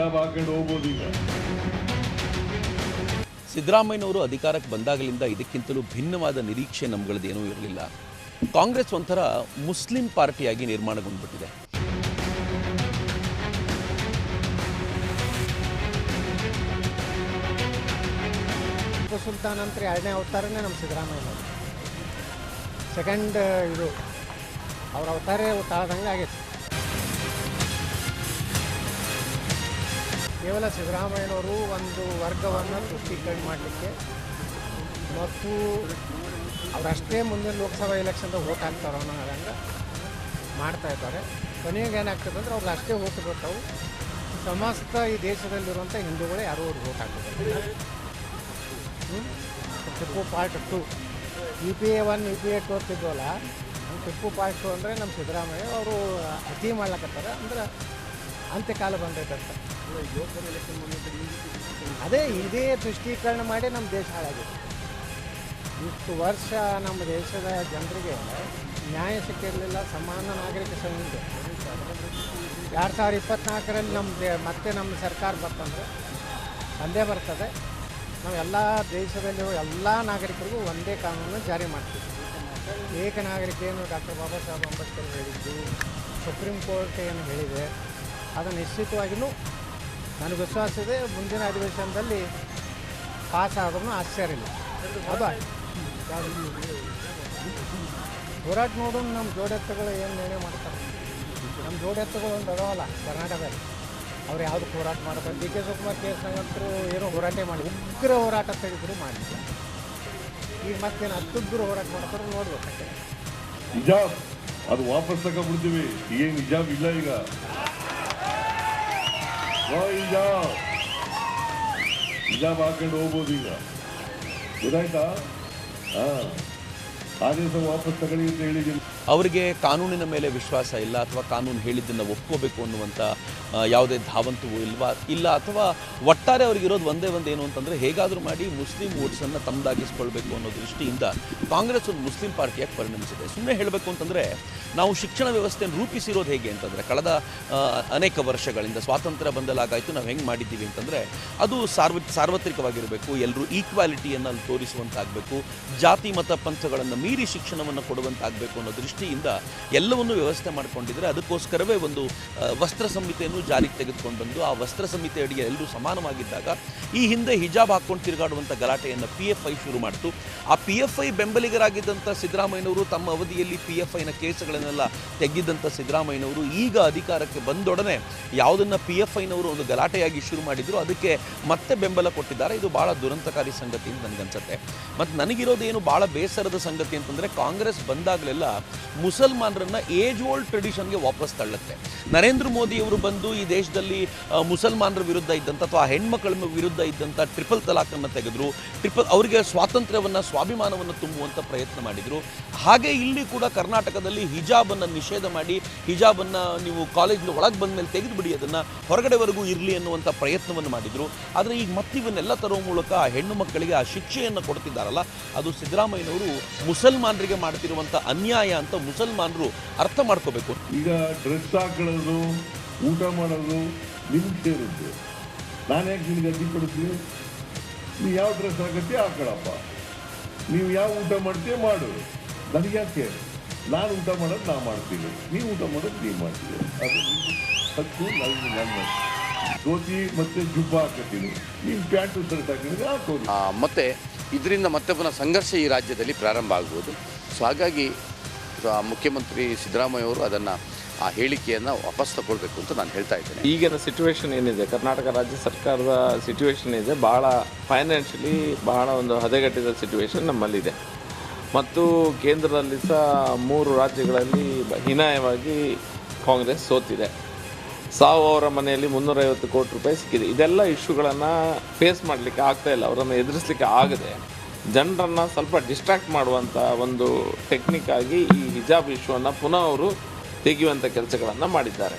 ಹಾಕೊಂಡು ಹೋಗ್ಬೋದು ಈಗ. ಸಿದ್ದರಾಮಯ್ಯನವರು ಅಧಿಕಾರಕ್ಕೆ ಬಂದಾಗಲಿಂದ ಇದಕ್ಕಿಂತಲೂ ಭಿನ್ನವಾದ ನಿರೀಕ್ಷೆ ನಮ್ಗಳದ್ದೇನೂ ಇರಲಿಲ್ಲ. ಕಾಂಗ್ರೆಸ್ ಒಂಥರ ಮುಸ್ಲಿಂ ಪಾರ್ಟಿಯಾಗಿ ನಿರ್ಮಾಣಗೊಂಡ್ಬಿಟ್ಟಿದೆ. ಸುಲ್ತಾನ್ ಅಂತ ಎರಡನೇ ಅವತಾರನೇ ನಮ್ಮ ಸಿದ್ದರಾಮಯ್ಯನವರು. ಸೆಕೆಂಡ್ ಇದು ಅವ್ರ ಅವತಾರೇ ತಾಳ್ದಂಗೆ ಆಗೈತೆ ಕೇವಲ ಸಿದ್ದರಾಮಯ್ಯನವರು ಒಂದು ವರ್ಗವನ್ನು ತುಷ್ಟೀಕರಣ ಮಾಡಲಿಕ್ಕೆ ಮತ್ತು ಅವರಷ್ಟೇ ಮುಂದಿನ ಲೋಕಸಭಾ ಎಲೆಕ್ಷನ್ದಾಗ ಓಟ್ ಹಾಕ್ತಾರೋ ಅನ್ನೋ ಹಂಗೆ ಮಾಡ್ತಾ ಇದ್ದಾರೆ. ಕೊನೆಗೆ ಏನಾಗ್ತದೆ ಅಂದ್ರೆ ಅವ್ರಿಗೆ ಅಷ್ಟೇ ಓಟ್ ಬರ್ತಾವೆ ಸಮಸ್ತ ಈ ದೇಶದಲ್ಲಿರುವಂಥ ಹಿಂದೂಗಳೇ ಯಾರೂ ಅವ್ರಿಗೆ ಓಟ್ ಹಾಕ್ತಾರೆ Tipu part two U P A one U P A two ಅಂತಿದ್ವಲ್ಲ Tipu part two ಅಂದರೆ ನಮ್ಮ ಸಿದ್ದರಾಮಯ್ಯ ಅವರು ಅತಿ ಮಾಡ್ಲಕತ್ತಾರೆ. ಅಂದ್ರೆ ಅಂತ್ಯಕಾಲ ಬಂದೈತೆ ಅಂತ ಅದೇ ಇದೇ ತುಷ್ಟೀಕರಣ ಮಾಡಿ ನಮ್ಮ ದೇಶ ಹಾಳಾಗಿದೆ. ಇಷ್ಟು ವರ್ಷ ನಮ್ಮ ದೇಶದ ಜನರಿಗೆ ನ್ಯಾಯ ಸಿಕ್ಕಿರಲಿಲ್ಲ ಸಮಾನ ನಾಗರಿಕ ಸಂಹಿತೆ ಎರಡು ಸಾವಿರ ಇಪ್ಪತ್ನಾಲ್ಕರಲ್ಲಿ ನಮ್ಮ ಮತ್ತೆ ನಮ್ಮ ಸರ್ಕಾರ ಬರ್ತಂದ್ರೆ ಒಂದೇ ಬರ್ತದೆ. ನಾವು ಎಲ್ಲ ದೇಶದಲ್ಲಿರುವ ಎಲ್ಲ ನಾಗರಿಕರಿಗೂ ಒಂದೇ ಕಾನೂನು ಜಾರಿ ಮಾಡ್ತೀವಿ. ಏಕ ನಾಗರಿಕ ಏನು ಡಾಕ್ಟರ್ ಬಾಬಾ ಸಾಹೇಬ್ ಅಂಬೇಡ್ಕರ್ ಹೇಳಿದ್ದು, ಸುಪ್ರೀಂ ಕೋರ್ಟ್ ಏನು ಹೇಳಿದೆ ಅದು ನಿಶ್ಚಿತವಾಗಿಯೂ ನನಗೆ ವಿಶ್ವಾಸ ಇದೆ ಮುಂದಿನ ಅಧಿವೇಶನದಲ್ಲಿ ಪಾಸ್ ಆದ್ರೂ ಆಶ್ಚರ್ಯ ಇಲ್ಲ. ಅದ ಹೋರಾಟ ನೋಡೋಣ ನಮ್ಮ ಜೋಡೆತ್ತುಗಳು ಏನು ನಿರ್ಣಯ ಮಾಡ್ತಾರೆ. ನಮ್ಮ ಜೋಡೆತ್ತಗಳು ಒಂದು ಅದಾವಲ್ಲ ಕರ್ನಾಟಕದಲ್ಲಿ. ಅವ್ರು ಯಾವುದು ಹೋರಾಟ ಮಾಡ್ತಾರೆ? ಡಿ ಕೆ ಶಿವಕುಮಾರ್ ಅಂತೂ ಏನೋ ಹೋರಾಟ ಮಾಡಿ, ಉಗ್ರ ಹೋರಾಟ ತೆಗೆದ್ರು ಮಾಡಿದ್ರು ಈಗ ಮತ್ತೇನು ಹತ್ತುಗ್ರು ಹೋರಾಟ ಮಾಡ್ತಾರೆ ನೋಡ್ಬೇಕಷ್ಟೇ ನಿಜ. ಅದು ವಾಪಸ್ ತಗೊಂಡ್ಬಿಡ್ತೀವಿ. ಏನು ನಿಜ, ಇಲ್ಲ ಈಗ. ನೋ ಹಿಜಾಬ್ ಹಿಜಾಬ್ ಹಾಕೊಂಡು ಹೋಗ್ಬೋದು ಈಗ ಗೊತ್ತಾಯ್ತಾ ಹಾ ಆದೇಶ ವಾಪಸ್ ತಗೊಳ್ಳಿ ಅಂತ ಹೇಳಿದ್ದೀನಿ ಅವರಿಗೆ ಕಾನೂನಿನ ಮೇಲೆ ವಿಶ್ವಾಸ ಇಲ್ಲ ಅಥವಾ ಕಾನೂನು ಹೇಳಿದ್ದನ್ನು ಒಪ್ಕೋಬೇಕು ಅನ್ನುವಂಥ ಯಾವುದೇ ಧಾವಂತವೂ ಇಲ್ವಾ, ಇಲ್ಲ ಅಥವಾ ಒಟ್ಟಾರೆ ಅವ್ರಿಗೆ ಇರೋದು ಒಂದೇ ಒಂದು ಏನು ಅಂತಂದರೆ ಹೇಗಾದರೂ ಮಾಡಿ ಮುಸ್ಲಿಂ ವೋಟ್ಸನ್ನು ತಮ್ಮದಾಗಿಸ್ಕೊಳ್ಬೇಕು ಅನ್ನೋ ದೃಷ್ಟಿಯಿಂದ ಕಾಂಗ್ರೆಸ್ ಒಂದು ಮುಸ್ಲಿಂ ಪಾರ್ಟಿಯಾಗಿ ಪರಿಣಮಿಸಿದೆ. ಸುಮ್ಮನೆ ಹೇಳಬೇಕು ಅಂತಂದರೆ ನಾವು ಶಿಕ್ಷಣ ವ್ಯವಸ್ಥೆಯನ್ನು ರೂಪಿಸಿರೋದು ಹೇಗೆ ಅಂತಂದರೆ ಕಳೆದ ಅನೇಕ ವರ್ಷಗಳಿಂದ ಸ್ವಾತಂತ್ರ್ಯ ಬಂದಲಾಗಾಯಿತು, ನಾವು ಹೆಂಗೆ ಮಾಡಿದ್ದೀವಿ ಅಂತಂದರೆ ಅದು ಸಾರ್ವ, ಸಾರ್ವತ್ರಿಕವಾಗಿರಬೇಕು ಎಲ್ಲರೂ ಈಕ್ವಾಲಿಟಿಯನ್ನು ಅಲ್ಲಿ ತೋರಿಸುವಂತಾಗಬೇಕು, ಜಾತಿ ಮತ ಪಂಥಗಳನ್ನು ಮೀರಿ ಶಿಕ್ಷಣವನ್ನು ಕೊಡುವಂತಾಗಬೇಕು ಅನ್ನೋ ದೃಷ್ಟಿಯಿಂದ ಎಲ್ಲವನ್ನು ವ್ಯವಸ್ಥೆ ಮಾಡಿಕೊಂಡಿದ್ರೆ ಅದಕ್ಕೋಸ್ಕರವೇ ಒಂದು ವಸ್ತ್ರ ಸಂಹಿತೆಯನ್ನು ಜಾರಿಗೆ ತೆಗೆದುಕೊಂಡು ಬಂದು ಆ ವಸ್ತ್ರ ಸಂಹಿತೆ ಅಡಿಗೆ ಎಲ್ಲರೂ ಸಮಾನವಾಗಿದ್ದಾಗ ಈ ಹಿಂದೆ ಹಿಜಾಬ್ ಹಾಕ್ಕೊಂಡು ತಿರುಗಾಡುವಂಥ ಗಲಾಟೆಯನ್ನು ಪಿ ಎಫ್ ಐ ಶುರು ಮಾಡಿತು. ಆ ಪಿ ಎಫ್ ಐ ಬೆಂಬಲಿಗರಾಗಿದ್ದಂಥ ಸಿದ್ದರಾಮಯ್ಯನವರು ತಮ್ಮ ಅವಧಿಯಲ್ಲಿ ಪಿ ಎಫ್ ಐನ ಕೇಸುಗಳನ್ನೆಲ್ಲ ತೆಗೆದಿದ್ದಂಥ ಸಿದ್ದರಾಮಯ್ಯನವರು ಈಗ ಅಧಿಕಾರಕ್ಕೆ ಬಂದೊಡನೆ ಯಾವುದನ್ನು ಪಿ ಎಫ್ ಐನವರು ಒಂದು ಗಲಾಟೆಯಾಗಿ ಶುರು ಮಾಡಿದ್ರು, ಅದಕ್ಕೆ ಮತ್ತೆ ಬೆಂಬಲ ಕೊಟ್ಟಿದ್ದಾರೆ. ಇದು ಭಾಳ ದುರಂತಕಾರಿ ಸಂಗತಿ ಅಂತ ನನಗನ್ಸುತ್ತೆ. ಮತ್ತು ನನಗಿರೋದೇನು ಭಾಳ ಬೇಸರದ ಸಂಗತಿ ಅಂತಂದರೆ ಕಾಂಗ್ರೆಸ್ ಬಂದಾಗಲೆಲ್ಲ ಮುಸಲ್ಮಾನರನ್ನ ಏಜ್ ಓಲ್ಡ್ ಟ್ರೆಡಿಷನ್ಗೆ ವಾಪಸ್ ತಳ್ಳುತ್ತೆ. ನರೇಂದ್ರ ಮೋದಿಯವರು ಬಂದು ಈ ದೇಶದಲ್ಲಿ ಮುಸಲ್ಮಾನರ ವಿರುದ್ಧ ಇದ್ದಂಥ ಅಥವಾ ಹೆಣ್ಮಕ್ಳ ವಿರುದ್ಧ ಇದ್ದಂಥ ಟ್ರಿಪಲ್ ತಲಾಖನ್ನು ತೆಗೆದ್ರು ಟ್ರಿಪಲ್ ಅವರಿಗೆ ಸ್ವಾತಂತ್ರ್ಯವನ್ನು, ಸ್ವಾಭಿಮಾನವನ್ನು ತುಂಬುವಂಥ ಪ್ರಯತ್ನ ಮಾಡಿದರು. ಹಾಗೆ ಇಲ್ಲಿ ಕೂಡ ಕರ್ನಾಟಕದಲ್ಲಿ ಹಿಜಾಬನ್ನು ನಿಷೇಧ ಮಾಡಿ, ಹಿಜಾಬನ್ನು ನೀವು ಕಾಲೇಜಿನ ಒಳಗೆ ಬಂದ ಮೇಲೆ ತೆಗೆದುಬಿಡಿ, ಅದನ್ನು ಹೊರಗಡೆವರೆಗೂ ಇರಲಿ ಅನ್ನುವಂಥ ಪ್ರಯತ್ನವನ್ನು ಮಾಡಿದರು. ಆದರೆ ಈಗ ಮತ್ತಿವನ್ನೆಲ್ಲ ತರುವ ಮೂಲಕ ಆ ಹೆಣ್ಣು ಮಕ್ಕಳಿಗೆ ಆ ಶಿಕ್ಷೆಯನ್ನು ಕೊಡ್ತಿದ್ದಾರಲ್ಲ, ಅದು ಸಿದ್ದರಾಮಯ್ಯನವರು ಮುಸಲ್ಮಾನರಿಗೆ ಮಾಡ್ತಿರುವಂಥ ಅನ್ಯಾಯ ಅಂತ ಮುಸಲ್ಮಾನರು ಅರ್ಥ ಮಾಡ್ಕೋಬೇಕು. ಈಗ ಡ್ರೆಸ್ ಹಾಕೊಳ್ಳೋದು ಊಟ ಮಾಡೋದು ನಿಮ್ಗೆ ಸೇರಿದ್ದು ನಾನು ಯಾಕೆ ನಿಮಗೆ ಅಡ್ಡಿ ಕೊಡ್ತೀನಿ ನೀವು ಯಾವ ಡ್ರೆಸ್ ಹಾಕತ್ತಿ ಹಾಕೊಳ್ಳಪ್ಪ ನೀವು ಯಾವ ಊಟ ಮಾಡ್ತೀಯ ಮಾಡು. ನನಗೆ ಯಾಕೆ? ನಾನು ಊಟ ಮಾಡೋದು ನಾ ಮಾಡ್ತೀನಿ. ನೀವು ಊಟ ಮಾಡೋದು ನೀವು ಮಾಡ್ತೀವಿ ಅದು ಹತ್ತು ಹಕ್ಕು ನನ್ನ ಧೋತಿ ಮತ್ತೆ ಜುಬ್ಬ ಹಾಕತ್ತೀನಿ. ನೀವು ಪ್ಯಾಂಟು ಶರ್ಟ್ ಹಾಕಿದ್ರೆ ಹಾಕೋದು ಮತ್ತೆ ಇದರಿಂದ ಮತ್ತೆ ಪುನಃ ಸಂಘರ್ಷ ಈ ರಾಜ್ಯದಲ್ಲಿ ಪ್ರಾರಂಭ ಆಗ್ಬೋದು. ಸೊ ಹಾಗಾಗಿ ಮುಖ್ಯಮಂತ್ರಿ ಸಿದ್ದರಾಮಯ್ಯ ಅವರು ಅದನ್ನು ಆ ಹೇಳಿಕೆಯನ್ನು ವಾಪಸ್ ತಗೊಳ್ಬೇಕು ಅಂತ ನಾನು ಹೇಳ್ತಾ ಇದ್ದೇನೆ. ಈಗಿನ ಸಿಚುವೇಶನ್ ಏನಿದೆ? ಕರ್ನಾಟಕ ರಾಜ್ಯ ಸರ್ಕಾರದ ಸಿಚುವೇಶನ್ ಇದೆ ಭಾಳ ಫೈನಾನ್ಷಿಯಲಿ ಬಹಳ ಒಂದು ಹದಗೆಟ್ಟಿದ ಸಿಚುವೇಶನ್ ನಮ್ಮಲ್ಲಿದೆ. ಮತ್ತು ಕೇಂದ್ರದಲ್ಲಿ ಸಹ ಮೂರು ರಾಜ್ಯಗಳಲ್ಲಿ ಹೀನಾಯವಾಗಿ ಕಾಂಗ್ರೆಸ್ ಸೋತಿದೆ. ಸಾವು ಅವರ ಮನೆಯಲ್ಲಿ ಮುನ್ನೂರೈವತ್ತು ಕೋಟಿ ರೂಪಾಯಿ ಸಿಕ್ಕಿದೆ. ಇದೆಲ್ಲ ಇಶ್ಯೂಗಳನ್ನು ಫೇಸ್ ಮಾಡಲಿಕ್ಕೆ ಆಗ್ತಾ ಇಲ್ಲ. ಅವರನ್ನು ಎದುರಿಸಲಿಕ್ಕೆ ಆಗದೆ. ಜನರನ್ನು ಸ್ವಲ್ಪ ಡಿಸ್ಟ್ರಾಕ್ಟ್ ಮಾಡುವಂಥ ಒಂದು ಟೆಕ್ನಿಕ್ ಆಗಿ ಈ ಹಿಜಾಬ್ ಇಶ್ಯೂವನ್ನು ಪುನಃ ಅವರು ತೆಗೆಯುವಂಥ ಕೆಲಸಗಳನ್ನು ಮಾಡಿದ್ದಾರೆ.